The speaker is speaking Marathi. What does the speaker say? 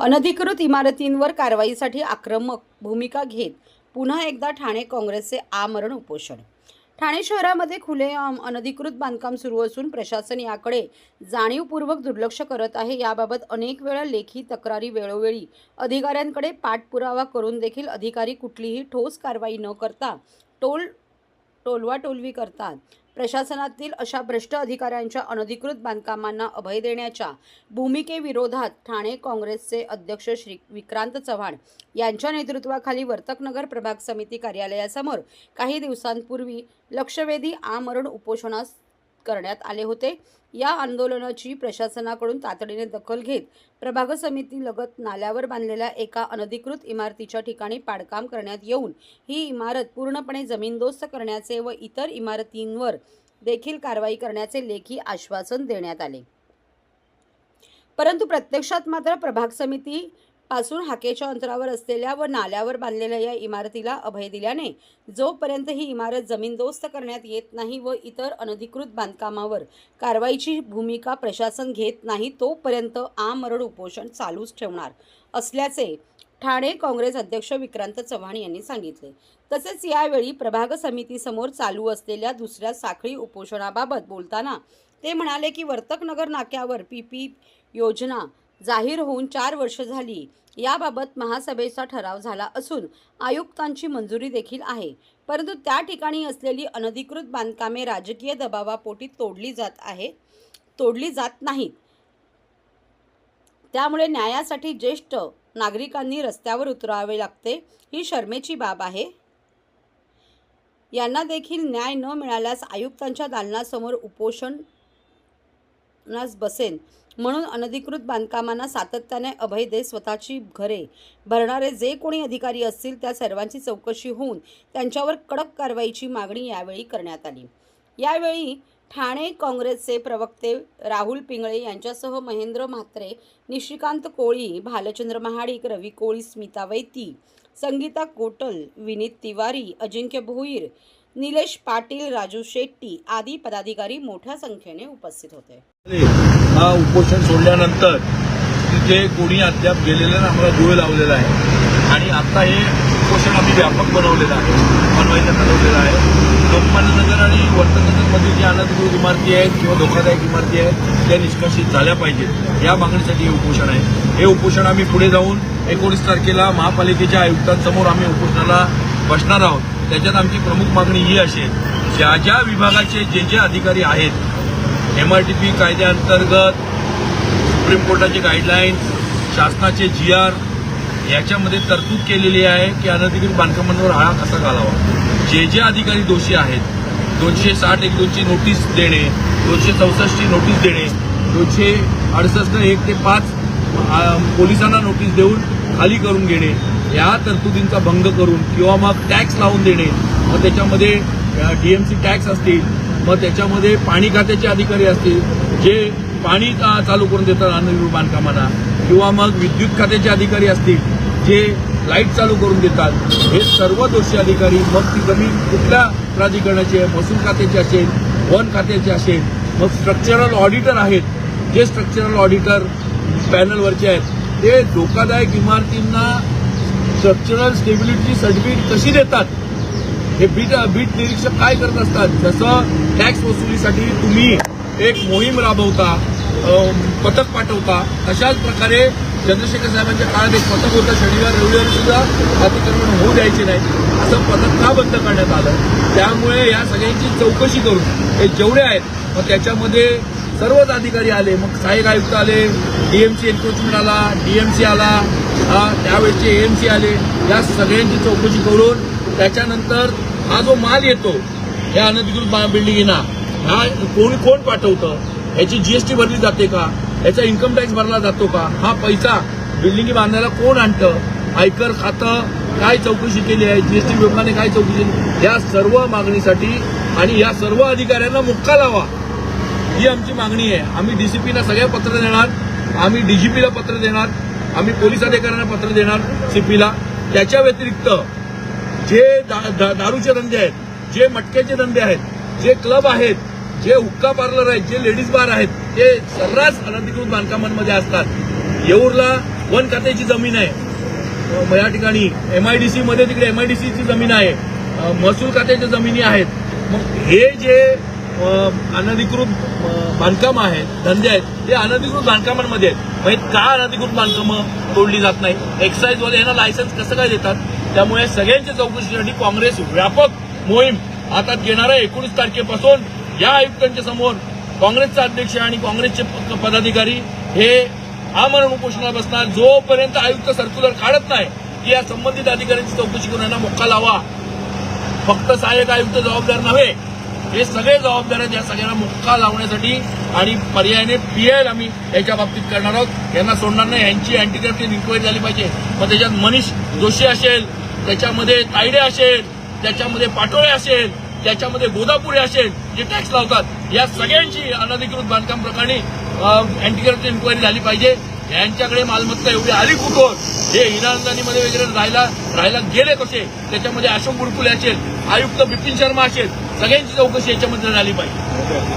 अनधिकृत इमारतींवर कारवाईसाठी आक्रमक भूमिका घेत पुन्हा एकदा ठाणे काँग्रेसचे आमरण उपोषण. ठाणे शहरामध्ये खुलेआम अनधिकृत बांधकाम सुरू असून प्रशासन याकडे जाणीवपूर्वक दुर्लक्ष करत आहे. याबाबत अनेक वेळा लेखी तक्रारी वेळोवेळी अधिकाऱ्यांकडे पाठपुरावा करून देखील अधिकारी कुठलीही ठोस कारवाई न करता टोल टोलवाटोलवी करतात. प्रशासनातील अशा भ्रष्ट अधिकाऱ्यांच्या अनधिकृत बांधकामांना अभय देण्याच्या भूमिकेविरोधात ठाणे काँग्रेसचे अध्यक्ष श्री विक्रांत चव्हाण यांच्या नेतृत्वाखाली वर्तकनगर प्रभाग समिती कार्यालयासमोर काही दिवसांपूर्वी लक्षवेधी आमरण उपोषणास करण्यात आले होते. या आंदोलनाची प्रशासनाकडून तातडीने दखल घेत प्रभाग समिती लगत नाल्यावर बांधलेल्या एका अनधिकृत इमारतीच्या ठिकाणी पाडकाम करण्यात येऊन ही इमारत पूर्णपणे जमीनदोस्त करण्याचे व इतर इमारतींवर देखील कारवाई करण्याचे लेखी आश्वासन देण्यात आले. परंतु प्रत्यक्षात मात्र प्रभाग समिती पासून हाकेच्या अंतरावर असलेल्या व नाल्यावर बांधलेल्या या इमारतीला अभय दिल्याने जोपर्यंत ही इमारत जमीनदोस्त करण्यात येत नाही व इतर अनधिकृत बांधकामावर कारवाईची भूमिका प्रशासन घेत नाही तोपर्यंत आमरण उपोषण चालूच ठेवणार असल्याचे ठाणे काँग्रेस अध्यक्ष विक्रांत चव्हाण यांनी सांगितले. तसेच यावेळी प्रभाग समितीसमोर चालू असलेल्या दुसऱ्या साखळी उपोषणाबाबत बोलताना ते म्हणाले की वर्तकनगर नाक्यावर पी पी योजना जाहीर होऊन चार वर्ष झाली. याबाबत महासभेचा ठराव झाला असून आयुक्तांची मंजुरी देखील आहे. परंतु त्या ठिकाणी असलेली अनधिकृत बांधकामे राजकीय दबावापोटी तोडली जात आहे तोडली जात नाहीत. त्यामुळे न्यायासाठी ज्येष्ठ नागरिकांनी रस्त्यावर उतरावे लागते ही शर्मेची बाब आहे. यांना देखील न्याय न मिळाल्यास आयुक्तांच्या दालनासमोर उपोषण उपोषणास बसेन. म्हणून अनधिकृत बांधकामांना सातत्याने अभय दे स्वतःची घरे. भरणारे जे कोणी अधिकारी असतील त्या सर्वांची चौकशी होऊन त्यांच्यावर कडक कारवाईची मागणी यावेळी करण्यात आली. यावेळी ठाणे काँग्रेसचे प्रवक्ते राहुल पिंगळे यांच्यासह महेंद्र म्हात्रे निशिकांत कोळी भालचंद्र महाडिक रवी कोळी स्मिता वैती संगीता कोटल विनीत तिवारी अजिंक्य भोईर निलेश पाटील राजू शेट्टी आदी पदाधिकारी मोठ्या संख्येने उपस्थित होते. हा उपोषण सोडल्यानंतर तिथे कोणी अद्याप गेलेलं आम्हाला दुवे लावलेला आहे. आणि आता हे उपोषण आम्ही व्यापक बनवलेलं आहे बनवायचं ठरवलेलं आहे. लोकमान्यनगर आणि वर्तनगरमध्ये जी अनधिकृत इमारती आहेत किंवा धोकादायक इमारती आहेत त्या निष्कासित झाल्या पाहिजेत. या मागणीसाठी हे उपोषण आहे. हे उपोषण आम्ही पुढे जाऊन एकोणीस तारखेला महापालिकेच्या आयुक्तांसमोर आम्ही उपोषणाला बसणार आहोत. त्याच्यात आमची प्रमुख मागणी ही असेल ज्या ज्या विभागाचे जे जे अधिकारी आहेत एम आर टी पी कायद्याअंतर्गत सुप्रीम कोर्टाचे गाईडलाईन्स शासनाचे जी आर याच्यामध्ये तरतूद केलेली आहे की अनधिकृत बांधकामांवर आळा कसा घालावा. जे जे अधिकारी दोषी आहेत दोनशे साठ एक दोनची नोटीस देणे दोनशे चौसष्टची नोटीस देणे दोनशे अडसष्ट एक ते पाच पोलिसांना नोटीस देऊन खाली करून घेणे या तरतुदींचा भंग करून किंवा मग टॅक्स लावून देणे मग त्याच्यामध्ये डीएमसी टॅक्स असतील मग त्याच्यामध्ये पाणी खात्याचे अधिकारी असतील जे पाणी चालू करून देतात अनधिकृत बांधकामांना किंवा मग विद्युत खात्याचे अधिकारी असतील जे लाइट चालू करून देतात हे सर्व दोषी अधिकारी मग ती जमीन कुठल्या प्राधिकरणाची आहे महसूल खात्याची असेल वन खात्याची असेल मग स्ट्रक्चरल ऑडिटर आहेत जे स्ट्रक्चरल ऑडिटर पॅनलवरचे आहेत ते धोकादायक इमारतींना स्ट्रक्चरल स्टेबिलिटीची सर्टिफिकेट कशी देतात? हे बीट बीट निरीक्षक काय करत असतात? जसं टॅक्स वसुलीसाठी तुम्ही एक मोहीम राबवता पथक पाठवता तशाच प्रकारे चंद्रशेखर साहेबांच्या काळात एक पथक होतं. शनिवार रविवारी सुद्धा अतिक्रमण होऊ द्यायचे नाही. असं पथक का बंद करण्यात आलं? त्यामुळे या सगळ्यांची चौकशी करून हे जेवढे आहेत मग त्याच्यामध्ये सर्वच अधिकारी आले. मग सहाय्यक आयुक्त आले डीएमसी एन्क्रोचमेंट आला डीएमसी आला हा, त्यावेळेचे सी आले या सगळ्यांची चौकशी करून त्याच्यानंतर हा जो माल येतो या अनधिकृत बा- हा कोण कोण पाठवतं? याची जीएसटी भरली जाते का? याचा इन्कम टॅक्स भरला जातो का? हा पैसा बिल्डिंगी बांधायला कोण आणतं? आयकर खातं काय चौकशी केली आहे? जीएसटी विभागाने काय चौकशी केली? या सर्व मागणीसाठी आणि या सर्व अधिकाऱ्यांना मुक्का लावा. ही आमची मागणी आहे. आम्ही डीसीपीला सगळ्या पत्र देणार. आम्ही डीजीपीला पत्र देणार. आम्ही पोलीस अधिकाऱ्यांना पत्र देणार सीपीला त्याच्या व्यतिरिक्त जे दा- दा- दारूचे धंदे आहेत जे मटक्याचे धंदे आहेत जे क्लब आहेत जे हुक्का पार्लर आहेत जे लेडीज बार आहेत ते सर्रास अनधिकृत बांधकामांमध्ये असतात. येऊरला वन खात्याची जमीन आहे. मग या ठिकाणी एमआयडीसी मध्ये तिकडे एमआयडीसीची जमीन आहे. महसूल खात्याच्या जमिनी आहेत. मग हे जे अनधिकृत बांधकाम आहेत धंदे आहेत ते अनधिकृत बांधकामांमध्ये आहेत. मग का अनधिकृत बांधकामं तोडली जात नाही एक्साईजवाले यांना लायसन्स कसं काय देतात? त्यामुळे सगळ्यांच्या चौकशीसाठी काँग्रेस व्यापक मोहीम हातात घेणार आहे. एकोणीस तारखेपासून या आयुक्तांच्या समोर काँग्रेसचे अध्यक्ष आणि काँग्रेसचे पदाधिकारी हे आमरण उपोषणाला बसणार. जोपर्यंत आयुक्त सर्क्युलर काढत नाही की या संबंधित अधिकाऱ्यांची चौकशी करून यांना मोक्का लावा. फक्त सहाय्यक आयुक्त जबाबदार नव्हे हे सगळे जबाबदार आहेत या सगळ्यांना मुक्का लावण्यासाठी आणि पर्यायाने पीएल आम्ही याच्या बाबतीत करणार आहोत. यांना सोडणार नाही यांची अँटी करप्शन इन्क्वायरी झाली पाहिजे. मग त्याच्यात मनीष जोशी असेल त्याच्यामध्ये तायडे असेल त्याच्यामध्ये पाटोळे असेल त्याच्यामध्ये गोदापुरे असेल जे टॅक्स लावतात या सगळ्यांची अनधिकृत बांधकाम प्रकरणी अँटी करप्शन इन्क्वायरी झाली पाहिजे. यांच्याकडे मालमत्ता एवढी आली कुठून? हे हिरानंदानीमध्ये वगैरे राहायला राहायला गेले कसे? त्याच्यामध्ये अशोक गुरुकुले असेल आयुक्त बिपिन शर्मा असेल सगळ्यांची चौकशी याच्यामध्ये झाली पाहिजे.